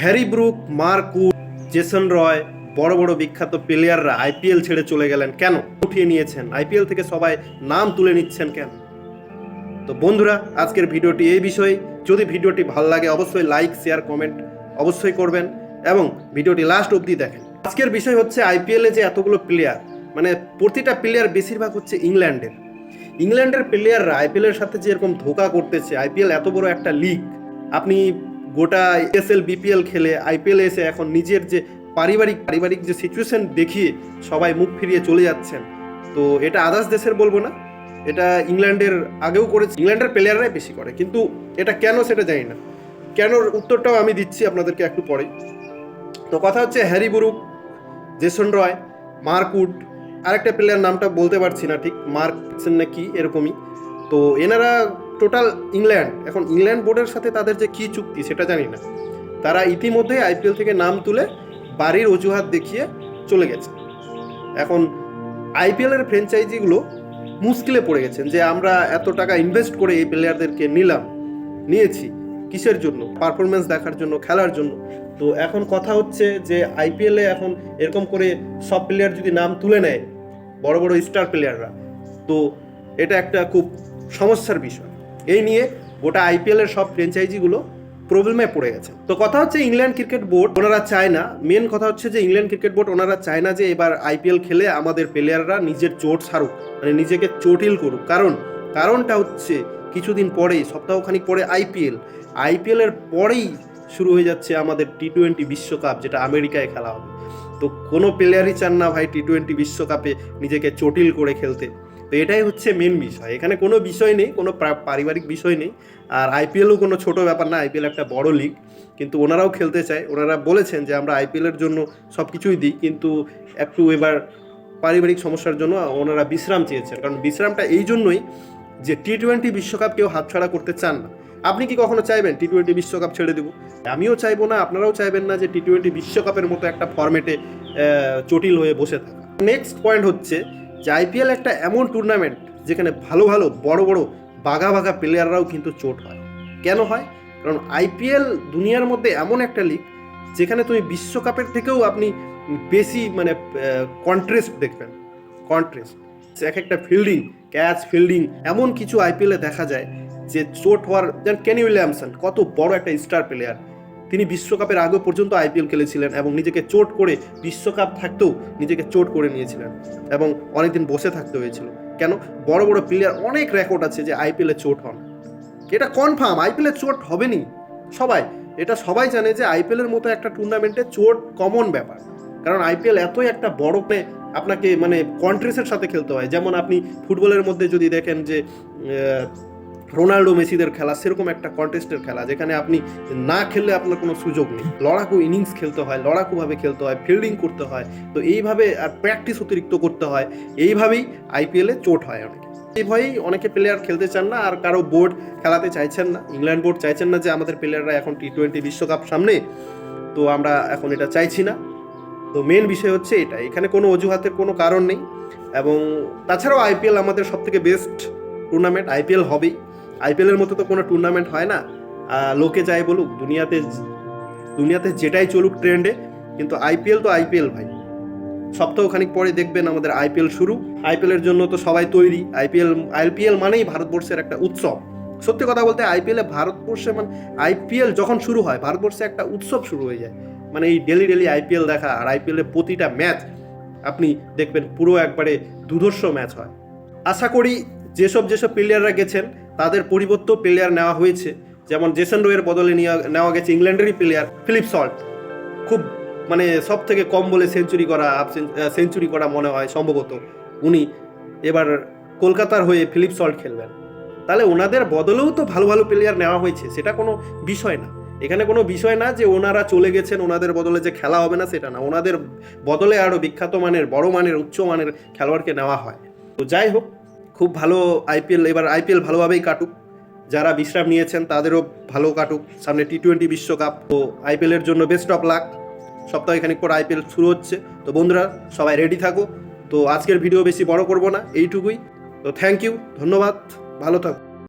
Harry Brook, মার্কু Jason Roy, বড় বড় বিখ্যাত প্লেয়াররা আইপিএল ছেড়ে চলে গেলেন কেন? উঠিয়ে নিয়েছেন। আইপিএল থেকে সবাই নাম তুলে নিচ্ছেন কেন? তো বন্ধুরা, আজকের ভিডিওটি এই বিষয়ে যদি ভিডিওটি ভালো লাগে, অবশ্যই লাইক, শেয়ার, কমেন্ট অবশ্যই করবেন এবং ভিডিওটি লাস্ট অবধি দেখেন। আজকের বিষয় হচ্ছে আইপিএলে যে এতগুলো প্লেয়ার মানে প্রতিটা প্লেয়ার বেশিরভাগ হচ্ছে ইংল্যান্ডের। ইংল্যান্ডের প্লেয়াররা আইপিএলের সাথে যেরকম ধোকা করতেছে, আইপিএল এত বড় একটা লিগ আপনি গোটা এসএল, বিপিএল খেলে আইপিএল এসে এখন নিজের যে পারিবারিক পারিবারিক যে সিচুয়েশন দেখিয়ে সবাই মুখ ফিরিয়ে চলে যাচ্ছেন। তো এটা আদার্স দেশের বলব না। এটা ইংল্যান্ডের আগেও করেছে। ইংল্যান্ডের প্লেয়াররাই বেশি করে। কিন্তু এটা কেন সেটা জানি না। কেন উত্তরটাও আমি দিচ্ছি আপনাদেরকে একটু পরে তো কথা হচ্ছে Harry Brook, Jason Roy Mark Wood আরেকটা প্লেয়ার নামটা বলতে পারছি না ঠিক। মার্কসেন না কি এরকমই। তো এনারা টোটাল ইংল্যান্ড, এখন ইংল্যান্ড বোর্ডের সাথে তাদের যে কী চুক্তি সেটা জানি না। তারা ইতিমধ্যে আইপিএল থেকে নাম তুলে বাড়ির অজুহাত দেখিয়ে চলে গেছে। এখন আইপিএলের ফ্র্যাঞ্চাইজিগুলো মুশকিলে পড়ে গেছেন যে আমরা এত টাকা ইনভেস্ট করে এই প্লেয়ারদেরকে নিলাম, নিয়েছি কিসের জন্য? পারফরমেন্স দেখার জন্য, খেলার জন্য। তো এখন কথা হচ্ছে যে আইপিএলে এখন এরকম করে সব প্লেয়ার যদি নাম তুলে নেয়, বড় বড় স্টার প্লেয়াররা তো এটা একটা খুব সমস্যার বিষয়। এই নিয়ে গোটা আইপিএলের সব ফ্র্যাঞ্চাইজিগুলো প্রবলেমে পড়ে গেছে। তো কথা হচ্ছে ইংল্যান্ড ক্রিকেট বোর্ড ওনারা চায় না। মেন কথা হচ্ছে যে ইংল্যান্ড ক্রিকেট বোর্ড ওনারা চায় না যে এবার আইপিএল খেলে আমাদের প্লেয়াররা নিজের চোট সারুক মানে নিজেকে চটিল করুক। কারণ, কারণটা হচ্ছে কিছুদিন পরেই, সপ্তাহখানিক পরে আইপিএল আইপিএল এর পরেই শুরু হয়ে যাচ্ছে আমাদের টি টোয়েন্টি বিশ্বকাপ, যেটা আমেরিকায় খেলা হবে। তো কোনো প্লেয়ারই চান না ভাই টি টোয়েন্টি বিশ্বকাপে নিজেকে চটিল করে খেলতে। তো এটাই হচ্ছে মেন বিষয়। এখানে কোনো বিষয় নেই, কোনো পারিবারিক বিষয় নেই। আর আইপিএলও কোনো ছোট ব্যাপার না আইপিএল একটা বড় লিগ কিন্তু ওনারাও খেলতে চায়। ওনারা বলেছেন যে আমরা আইপিএলের জন্য সব কিছুই দিই, কিন্তু একটু এবার পারিবারিক সমস্যার জন্য ওনারা বিশ্রাম চেয়েছেন। কারণ বিশ্রামটা এই জন্যই যে টি টোয়েন্টি বিশ্বকাপ কেউ হাতছাড়া করতে চান না। আপনি কি কখনো চাইবেন টি টোয়েন্টি বিশ্বকাপ ছেড়ে দেবো? আমিও চাইব না, আপনারাও চাইবেন না যে টি টোয়েন্টি বিশ্বকাপের মতো একটা ফর্মেটে জটিল হয়ে বসে থাকা। নেক্সট পয়েন্ট হচ্ছে যে আইপিএল একটা এমন টুর্নামেন্ট যেখানে ভালো ভালো বড় বড় বাঘা বাঘা প্লেয়াররাও কিন্তু চোট হয়। কেন হয়? কারণ আইপিএল দুনিয়ার মধ্যে এমন একটা লিগ যেখানে তুমি বিশ্বকাপের থেকেও আপনি বেশি মানে কন্ট্রেস্ট দেখবেন। কন্ট্রেস্ট এক একটা ফিল্ডিং ক্যাচ ফিল্ডিং এমন কিছু আইপিএলে দেখা যায় যে চোট হওয়ার যেন কেনি উইলিয়ামসন কত বড় একটা স্টার প্লেয়ার তিনি বিশ্বকাপের আগে পর্যন্ত আইপিএল খেলেছিলেন এবং নিজেকে চোট করে বিশ্বকাপ থাকতেও নিজেকে চোট করে নিয়েছিলেন এবং অনেকদিন বসে থাকতে হয়েছিল। কেন? বড় বড় প্লেয়ার অনেক রেকর্ড আছে যে আইপিএলে চোট হন। এটা কনফার্ম আইপিএলে চোট হবেনি। সবাই, এটা সবাই জানে যে আইপিএলের মতো একটা টুর্নামেন্টে চোট কমন ব্যাপার। কারণ আইপিএল এতই একটা বড় প্লে আপনাকে মানে কন্ট্রেসের সাথে খেলতে হয়। যেমন আপনি ফুটবলের মধ্যে যদি দেখেন যে রোনাল্ডো মেসিদের খেলা সেরকম একটা কন্টেস্টের খেলা যেখানে আপনি না খেললে আপনার কোনো সুযোগ নেই। লড়াকু ইনিংস খেলতে হয়, লড়াকুভাবে খেলতে হয় ফিল্ডিং করতে হয়, তো এইভাবে আর প্র্যাকটিস অতিরিক্ত করতে হয়, এইভাবেই আইপিএলে চোট হয় অনেকে। এই ভয়েই অনেকে প্লেয়ার খেলতে চান না আর কারও বোর্ড খেলাতে চাইছেন না। ইংল্যান্ড বোর্ড চাইছেন না যে আমাদের প্লেয়াররা এখন টি টোয়েন্টি বিশ্বকাপ সামনে, তো আমরা এখন এটা চাইছি না। তো মেন বিষয় হচ্ছে এটা। এখানে কোনো অজুহাতের কোনো কারণ নেই এবং তাছাড়াও আইপিএল আমাদের সব থেকে বেস্ট টুর্নামেন্ট আইপিএল হবেই। আইপিএলের মতো তো কোনো টুর্নামেন্ট হয় না। লোকে যাই বলুক, দুনিয়াতে দুনিয়াতে যেটাই চলুক ট্রেন্ডে কিন্তু আইপিএল তো আইপিএল ভাই। সপ্তাহখানিক পরে দেখবেন আমাদের আইপিএল শুরু। আইপিএলের জন্য তো সবাই তৈরি। আইপিএল আইপিএল মানেই ভারতবর্ষের একটা উৎসব। সত্যি কথা বলতে, আইপিএলে ভারতবর্ষে মানে আইপিএল যখন শুরু হয়, ভারতবর্ষে একটা উৎসব শুরু হয়ে যায়। মানে এই ডেলি ডেলি আইপিএল দেখা আর আইপিএলের প্রতিটা ম্যাচ আপনি দেখবেন পুরো একবারে দুধর্ষ ম্যাচ হয়। আশা করি যেসব যেসব প্লেয়াররা গেছেন তাদের পরিবর্তে প্লেয়ার নেওয়া হয়েছে। যেমন জেসন রোয়ের বদলে নেওয়া গেছে ইংল্যান্ডেরই প্লেয়ার ফিলিপ সল্ট খুব মানে সব থেকে কম বলে সেঞ্চুরি করা সেঞ্চুরি করা মনে হয় সম্ভবত উনি। এবার কলকাতার হয়ে ফিলিপ সল্ট খেলবেন। তাহলে ওনাদের বদলেও তো ভালো ভালো প্লেয়ার নেওয়া হয়েছে, সেটা কোনো বিষয় না। এখানে কোনো বিষয় না যে ওনারা চলে গেছেন, ওনাদের বদলে যে খেলা হবে না, সেটা না। ওনাদের বদলে আরও বিখ্যাত মানের, বড় মানের, উচ্চ মানের খেলোয়াড়কে নেওয়া হয়। তো যাই হোক খুব ভালো আইপিএল এবার আইপিএল ভালোভাবেই কাটুক। যারা বিশ্রাম নিয়েছেন, তাদেরও ভালো কাটুক। সামনে টি টোয়েন্টি বিশ্বকাপ, তো আইপিএলের জন্য বেস্ট অফ লাক সপ্তাহে খানিক পর আইপিএল শুরু হচ্ছে। তো বন্ধুরা, সবাই রেডি থাকো। তো আজকের ভিডিও বেশি বড় করব না, এইটুকুই। তো থ্যাংক ইউ ধন্যবাদ, ভালো থাকো।